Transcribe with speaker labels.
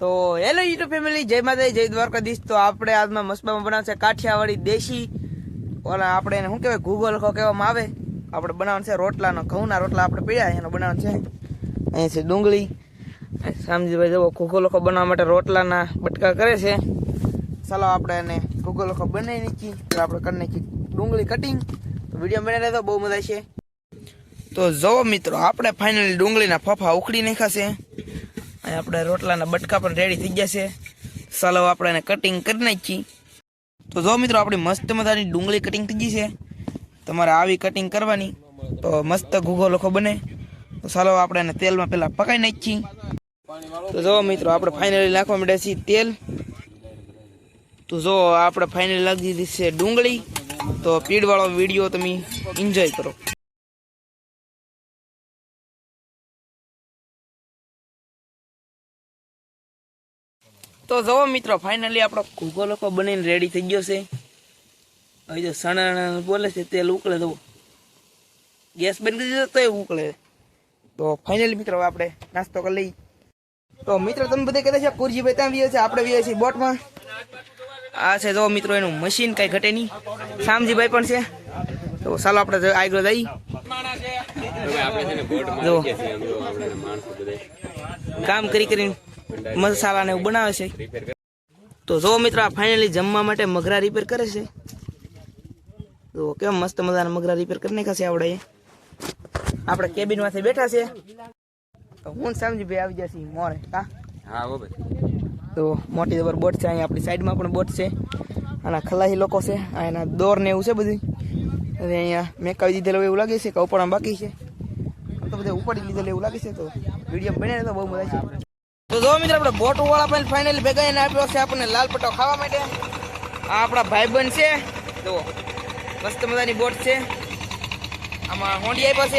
Speaker 1: તો hello YouTube family, જય માતા જય દ્વારકાધીશ. તો આપણે આજમાં મસ્બામાં બનાવશે કાઠિયાવાડી દેશી. ઓલા આપણે એને શું કહેવાય, ગૂગલ ખો કહેવામાં આવે. આપણે બનાવવાનું છે રોટલાનો, ઘઉંના રોટલા આપણે પીડ્યા એનો બનાવવાનું છે. અહીંયા છે ડુંગળી. સામજીભાઈ જવો ઘૂગો લખો બનાવવા માટે રોટલાના બટકા કરે છે. ચાલો આપણે એને ઘૂગો લખો બનાવી નાખી તો આપણે કરી નાખી ડુંગળી કટિંગ તો વીડિયો બનાવી લેતો બહુ મજા છે તો જવો મિત્રો, આપણે ફાઇનલી ડુંગળીના ફફા ઉખડી નાખ્યા છે. આપણે રોટલાના બટકા પણ રેડી થઈ ગયા છે. ચાલો આપણે એને કટિંગ કરી નાખીએ. તો જો મિત્રો, આપણી મસ્ત મજાની ડુંગળી કટિંગ થઈ ગઈ છે. તમારે આવી કટિંગ કરવાની. તો મસ્ત ઘૂઘો લખો બને. તો ચાલો આપણે એને તેલમાં પહેલાં પકાઈ નાખીએ. તો જો મિત્રો, આપણે ફાઇનલી નાખવા માંડ્યા છીએ તેલ. તો જો આપણે ફાઇનલી લાગી દીધી છે ડુંગળી. તો પીડવાળો વીડિયો તમે એન્જોય કરો. તો જવો મિત્રો ફાઇનલી આપણો ઘૂઘો લોકો બનીને રેડી થઈ ગયો છે. હવે જો સણા બોલે છે તેલ ઉકળે, જુઓ. ગેસ બંધ કરી દીધો તો એ ઉકળે. તો ફાઇનલી મિત્રો આપણે નાસ્તો કરી લઈ તો મિત્રો, તમે બધે કહેતા છે કુરજીભાઈ ત્યાં વીએ છે, આપણે વીએ છીએ બોટમાં. આ છે જો મિત્રો, એનું મશીન કઈ ઘટે નહીં. શામજીભાઈ પણ છે. તો ચાલો આપણે આગળ જઈ જો. કામ કરી કરીને મસાલા ને એવું બનાવે છે. તો જો મિત્રો આ ફાઇનલી જમવા માટે મગરા રિપેર કરે છે. તો કેમ મસ્ત મજાના મગરા રિપેર કરી નાખ્યા છે આપણે આપણે કેબિનમાંથી બેઠા છે. તો હું સમજી ભાઈ આવી જશે મોરે હા
Speaker 2: હા હો ભાઈ.
Speaker 1: તો મોટી જબર બોટ છે અહીંયા આપણી સાઈડમાં પણ બોટ છે. આના ખલાહી લોકો છે આ એના દોર ને એવું છે બધું. અને અહીંયા મેકાવી દીધેલું એવું લાગે છે કે ઉપાડવા બાકી છે. તો બધે ઉપાડી લીધેલું એવું લાગે છે તો વીડિયો બને તો બહુ મજા છે તો જો મિત્રો, આપણે બોટ વાળા પણ ફાઇનલી ભેગા એને આપ્યો છે આપણને લાલ પટ્ટો ખાવા માટે. આ આપણા ભાઈબંધ છે. જુઓ, મસ્ત મજાની બોટ છે. આમાં હોંડી આપ્યા છે.